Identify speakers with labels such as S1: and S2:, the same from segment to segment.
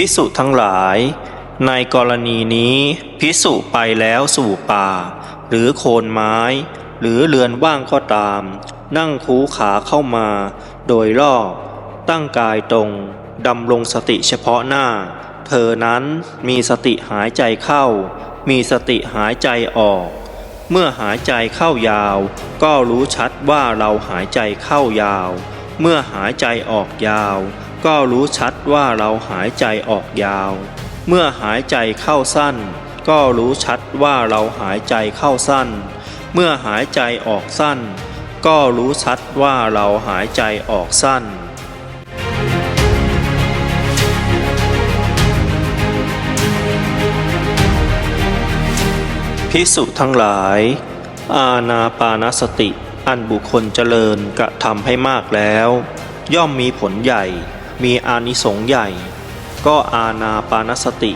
S1: พิสุทั้งหลาย ในกรณีนี้พิสุไปแล้วสู่ป่า หรือโคนไม้ หรือเรือนว่างก็ตาม นั่งคูขาเข้ามา โดยรอบตั้งกายตรงดำรงสติเฉพาะหน้า เธอนั้นมีสติหายใจเข้า มีสติหายใจออก เมื่อหายใจเข้ายาว ก็รู้ชัดว่าเราหายใจเข้ายาว เมื่อหายใจออกยาว ก็รู้ชัดว่าเราหายใจออกยาว เมื่อหายใจเข้าสั้น ก็รู้ชัดว่าเราหายใจเข้าสั้น เมื่อหายใจออกสั้น ก็รู้ชัดว่าเราหายใจออกสั้นพิสุทั้งหลาย อาณาปานสติ อันบุคคลเจริญกระทำให้มากแล้ว ย่อมมีผลใหญ่ มีอานิสงส์ใหญ่ ก็อาณาปานสติ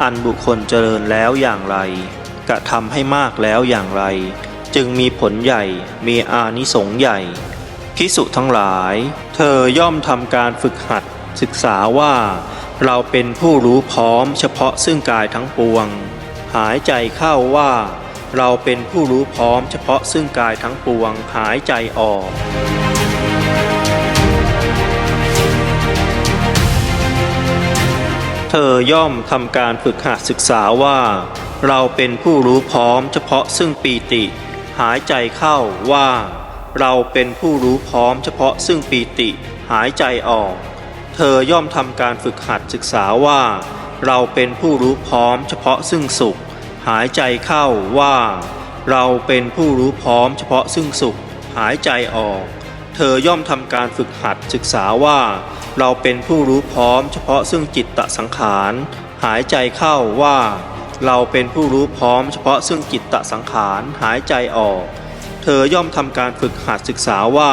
S1: อันบุคคลเจริญแล้วอย่างไร กระทำให้มากแล้วอย่างไร จึงมีผลใหญ่ มีอานิสงส์ใหญ่พิสุทั้งหลาย เธอย่อมทำการฝึกหัดศึกษาว่า เราเป็นผู้รู้พร้อมเฉพาะซึ่งกายทั้งปวง หายใจเข้าว่า เราเป็นผู้รู้พร้อมเฉพาะซึ่งกายทั้งปวงหายใจออก อย่อมทำการฝึกหัดศึกษาว่า เราเป็นผู้รู้พร้อมเฉพาะซึ่งปีติ หายใจเข้าว่า เราเป็นผู้รู้พร้อมเฉพาะซึ่งปีติ หายใจออก เธอย่อมทำการฝึกหัดศึกษาว่า เราเป็นผู้รู้พร้อมเฉพาะซึ่งสุข หายใจเข้าว่า เราเป็นผู้รู้พร้อมเฉพาะซึ่งสุข หายใจออก เธอย่อมทำการฝึกหัดศึกษาว่า เราเป็นผู้รู้พร้อมเฉพาะซึ่งจิตตสังขาร หายใจเข้าว่า เราเป็นผู้รู้พร้อมเฉพาะซึ่งจิตตสังขาร หายใจออก เธอย่อมทำการฝึกหัดศึกษาว่า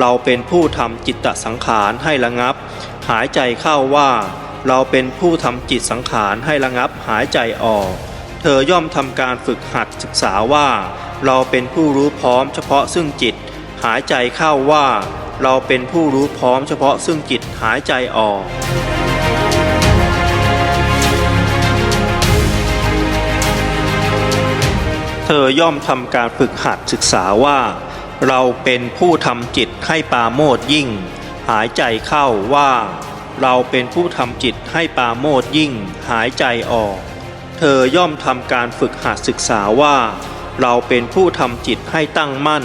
S1: เราเป็นผู้ทำจิตตสังขารให้ระงับ หายใจเข้าว่า เราเป็นผู้ทำจิตสังขารให้ระงับหายใจออก เธอย่อมทำการฝึกหัดศึกษาว่า เราเป็นผู้รู้พร้อมเฉพาะซึ่งจิต หายใจเข้าว่าเราเป็นผู้รู้พร้อมเฉพาะซึ่งจิตหายใจออก เธอย่อมทำการฝึกหัดศึกษาว่า เราเป็นผู้ทำจิตให้ปาโมทยิ่ง หายใจเข้าว่า เราเป็นผู้ทำจิตให้ปาโมทยิ่ง หายใจออก เธอย่อมทำการฝึกหัดศึกษาว่า เราเป็นผู้ทำจิตให้ตั้งมั่น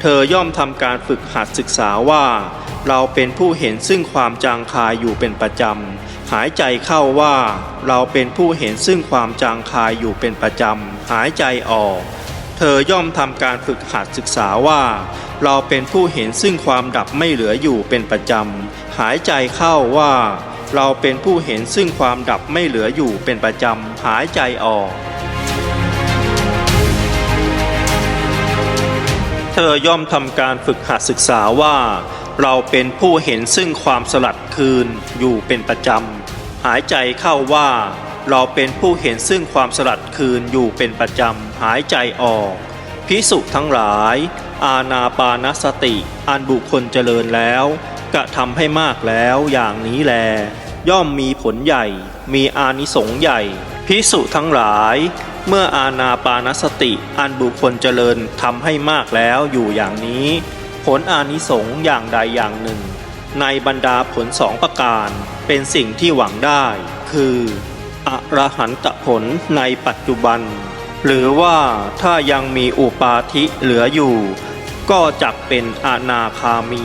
S1: เธอย่อมทำการฝึกหัดศึกษาว่า เราเป็นผู้เห็นซึ่งความจางคายอยู่เป็นประจำ หายใจเข้าว่า เราเป็นผู้เห็นซึ่งความจางคายอยู่เป็นประจำ หายใจออก เธอย่อมทำการฝึกหัดศึกษาว่า เราเป็นผู้เห็นซึ่งความดับไม่เหลืออยู่เป็นประจำ หายใจเข้าว่า เราเป็นผู้เห็นซึ่งความดับไม่เหลืออยู่เป็นประจำ หายใจออก เธอย่อมทำการฝึกหัดศึกษาว่า เราเป็นผู้เห็นซึ่งความสลัดคืนอยู่เป็นประจำ หายใจเข้าว่า เราเป็นผู้เห็นซึ่งความสลัดคืนอยู่เป็นประจำ หายใจออก พิสุทั้งหลาย อาณาปานสติ อันบุคคลเจริญแล้วกระทำให้มากแล้วอย่างนี้แล ย่อมมีผลใหญ่ มีอานิสงส์ใหญ่ พิสุทั้งหลาย เมื่ออาณาปานสติอันบุคคลเจริญทำให้มากแล้วอยู่อย่างนี้ ผลอานิสงส์อย่างใดอย่างหนึ่ง ในบรรดาผลสองประการ เป็นสิ่งที่หวังได้ คืออรหันตผลในปัจจุบัน หรือว่าถ้ายังมีอุปาทิเหลืออยู่ ก็จักเป็นอนาคามี